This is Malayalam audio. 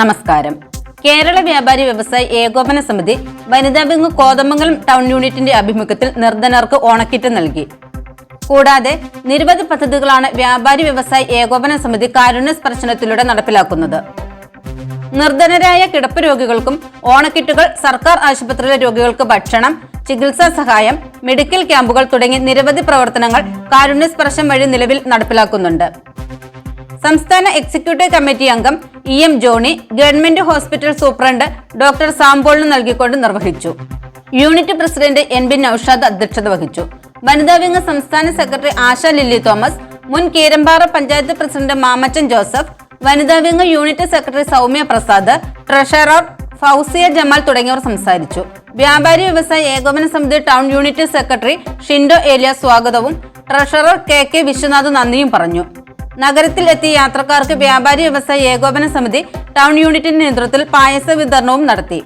നമസ്കാരം. കേരള വ്യാപാരി വ്യവസായി ഏകോപന സമിതി വനിതാ വിങ് കോതമംഗലം ടൗൺ യൂണിറ്റിന്റെ ആഭിമുഖ്യത്തിൽ നിർധനർക്ക് ഓണക്കിറ്റ് നൽകി. കൂടാതെ നിരവധി പദ്ധതികളാണ് വ്യാപാരി വ്യവസായി ഏകോപന സമിതി കാരുണ്യ സ്പർശനത്തിലൂടെ നടപ്പിലാക്കുന്നത്. നിർധനരായ കിടപ്പ് രോഗികൾക്കും ഓണക്കിറ്റുകൾ സർക്കാർ ആശുപത്രിയിലെ രോഗികൾക്ക് ഭക്ഷണം ചികിത്സാ സഹായം മെഡിക്കൽ ക്യാമ്പുകൾ തുടങ്ങി നിരവധി പ്രവർത്തനങ്ങൾ കാരുണ്യ സ്പർശം വഴി നിലവിൽ നടപ്പിലാക്കുന്നുണ്ട്. സംസ്ഥാന എക്സിക്യൂട്ടീവ് കമ്മിറ്റി അംഗം E M Johny government hospital superintendent doctor സാംബോളിന് നൽകിക്കൊണ്ട് നിർവഹിച്ചു. Unit president N B Noushad അധ്യക്ഷത വഹിച്ചു. വനിതാ വിംഗ് സംസ്ഥാന സെക്രട്ടറി ആശ ലില്ലി തോമസ് മുൻ കീരമ്പാറ പഞ്ചായത്ത് പ്രസിഡന്റ് മാമച്ചൻ ജോസഫ് വനിതാ wing unit secretary Soumya Prasad treasurer Fousiya Jamal തുടങ്ങിയവർ സംസാരിച്ചു. വ്യാപാരി വ്യവസായ ഏകോപന സമിതി town unit secretary Shindo Eliya സ്വാഗതവും ട്രഷറർ കെ കെ വിശ്വനാഥ് നന്ദിയും പറഞ്ഞു. നഗരത്തിൽ എത്തിയ യാത്രക്കാർക്ക് വ്യാപാരി വ്യവസായ ഏകോപന സമിതി ടൗൺ യൂണിറ്റിന്റെ നേതൃത്വത്തിൽ പായസ വിതരണവും നടത്തി.